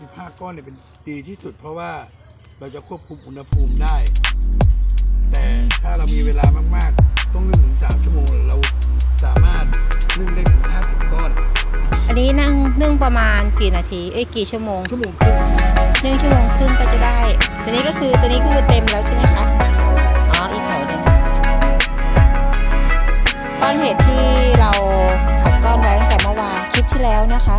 เนี่ยเป็นดีที่สุด เพราะว่าเราจะควบคุมอุณหภูมิได้ แต่ถ้าเรามีเวลามากๆ ต้องนึ่งถึงสามชั่วโมงเราสามารถนึ่งได้ถึงห้าสิบก้อน อันนี้นึ่งนึ่งประมาณกี่นาทีเอ้ยกี่ชั่วโมงชั่วโมงครึ่งนึ่งชั่วโมงครึ่งก็จะได้ ตัวนี้ก็คือตัวนี้คือเต็มแล้วใช่ไหมคะอ๋ออีกแถวหนึ่งก้อนเห็ดที่เราอัดก้อนไว้ตั้งแต่เมื่อวานคลิปที่แล้วนะคะ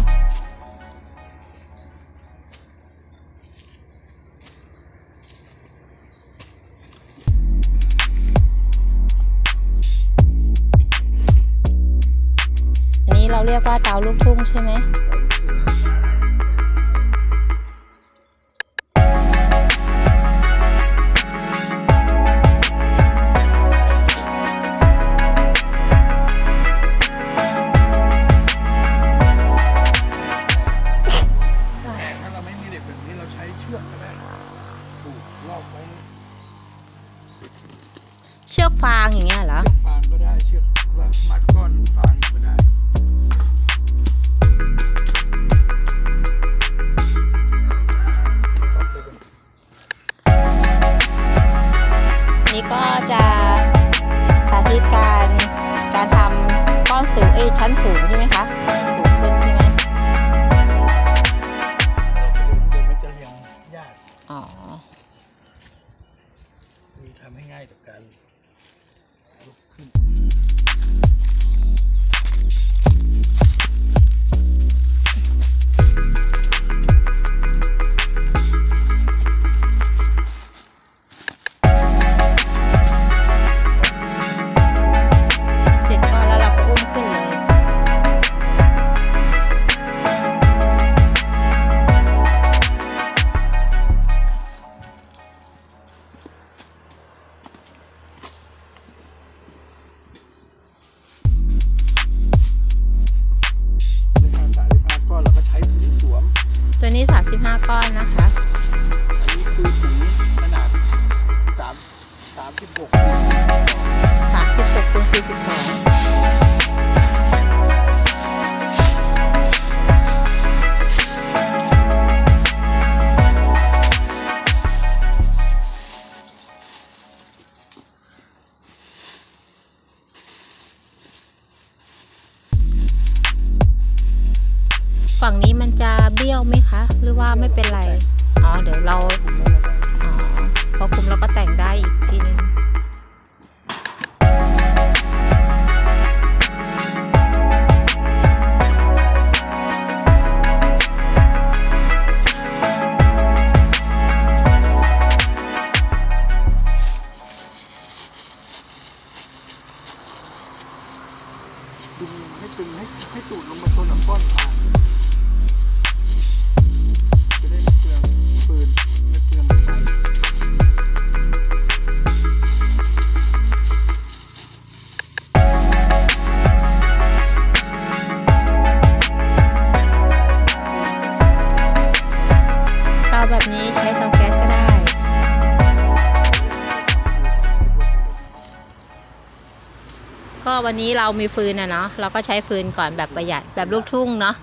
เราเรียกว่าเตาลูกทุ่งใช่ไหมแต่ถ้าเราไม่มีเหล็กแบบนี้เราใช้เชือกก็ได้ผูกลอกไว้เชือกฟางอย่างเงี้ยเหรอเชือกฟางก็ได้เชือกว่ามัดก้อนฟางก็ได้ นี่ก็จะสาธิตการการทำก้อนสูงเอ้ชั้นสูงใช่ไหมคะ นี้ 35 ก้อนนะคะ อันนี้คือสีขนาด3 36 36คูณ42 ฝั่งนี้มันจะเบี้ยวไหมคะ หรือว่าไม่เป็นไร อ๋อ เดี๋ยวเราอพอคุมแล้วก็แต่งได้ ก็วันนี้เรามีฟืนอะเนาะเราก็ใช้ฟืนก่อนแบบประหยัดแบบลูกทุ่งเนาะ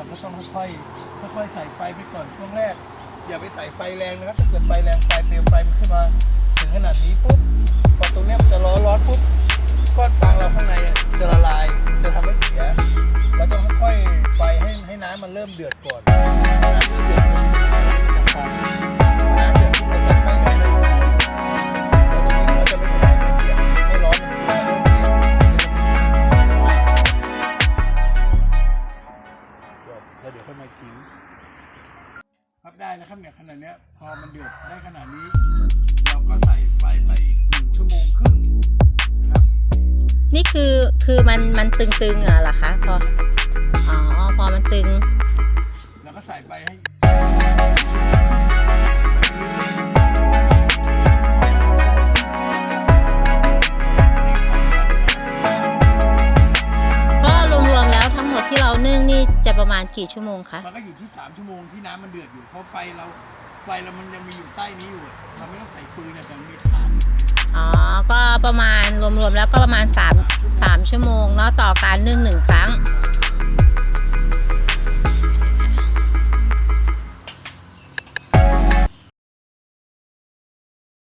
เราก็ต้องค่อยๆค่อยๆใส่ไฟไปก่อนช่วงแรก อย่าไปใส่ไฟแรงนะครับถ้าเกิดไฟแรงไฟเปลวไฟมันขึ้นมาถึงขนาดนี้ปุ๊บพอตรงเนี้ยมันจะร้อนร้อนปุ๊บก้อนฟางเราข้างในจะละลาย จะทำให้เสีย เราต้องค่อยๆไฟให้ให้น้ำมันเริ่มเดือดก่อน เนี้ยพอมันเดือดได้ขนาดนี้ เราก็ใส่ไฟไปอีกหนึ่งชั่วโมงครึ่งครับนี่คือคือมันมันตึงๆอะเหรอคะพออ๋อพอมันตึงเราก็ใส่ไปให้ก็รวมๆแล้วทั้งหมดที่เรานึ่งนี่จะประมาณกี่ชั่วโมงคะ มันก็อยู่ที่สามชั่วโมงที่น้ำมันเดือดอยู่เพราะไฟเรา ไฟเรามันยังมีอยู่ใต้นี้อยู่อะเราไม่ต้องใส่ฟืนอะแต่มันมีถ่านอ๋อ ก็ประมาณรวมๆแล้วก็ประมาณ3 3ชั่วโมงเนาะต่อการนึ่งหนึ่งครั้ง